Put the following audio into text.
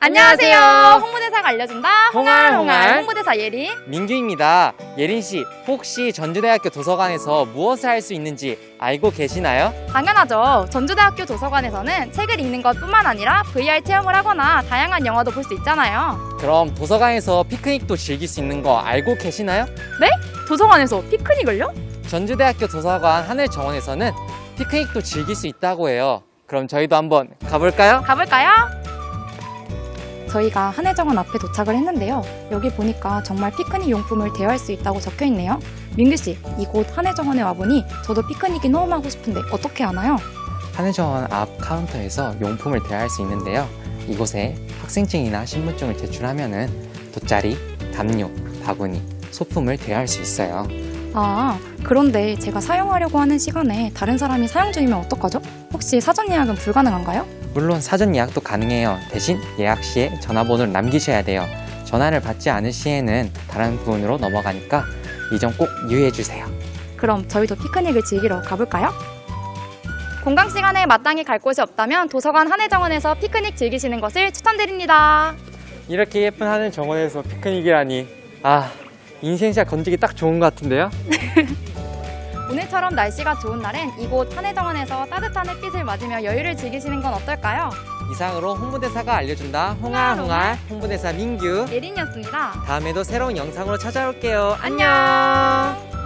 안녕하세요. 홍보대사가 알려준다. 홍알, 홍알. 홍보대사 예린. 민규입니다. 예린 씨, 혹시 전주대학교 도서관에서 무엇을 할 수 있는지 알고 계시나요? 당연하죠. 전주대학교 도서관에서는 책을 읽는 것뿐만 아니라 VR 체험을 하거나 다양한 영화도 볼 수 있잖아요. 그럼 도서관에서 피크닉도 즐길 수 있는 거 알고 계시나요? 도서관에서 피크닉을요? 전주대학교 도서관 하늘정원에서는 피크닉도 즐길 수 있다고 해요. 그럼 저희도 한번 가볼까요? 가볼까요? 저희가 한해정원 앞에 도착을 했는데요. 여기 보니까 정말 피크닉 용품을 대여할 수 있다고 적혀 있네요. 민규 씨, 이곳 한해정원에 와보니 저도 피크닉이 너무 하고 싶은데 어떻게 하나요? 하늘정원 앞 카운터에서 용품을 대여할 수 있는데요. 이곳에 학생증이나 신분증을 제출하면은 돗자리, 담요, 바구니, 소품을 대여할 수 있어요. 아, 그런데 제가 사용하려고 하는 시간에 다른 사람이 사용 중이면 어떡하죠? 혹시 사전 예약은 불가능한가요? 물론 사전 예약도 가능해요. 대신 예약 시에 전화번호를 남기셔야 돼요. 전화를 받지 않을 시에는 다른 분으로 넘어가니까 이 점 꼭 유의해 주세요. 그럼 저희도 피크닉을 즐기러 가볼까요? 공강 시간에 마땅히 갈 곳이 없다면 도서관 한해정원에서 피크닉 즐기시는 것을 추천드립니다. 이렇게 예쁜 하늘 정원에서 피크닉이라니 아 인생샷 건지기 딱 좋은 것 같은데요? 오늘처럼 날씨가 좋은 날엔 이곳 한해정원에서 따뜻한 햇빛을 맞으며 여유를 즐기시는 건 어떨까요? 이상으로 홍보대사가 알려준다. 홍알홍알 홍보대사 민규. 예린이었습니다. 다음에도 새로운 영상으로 찾아올게요. 안녕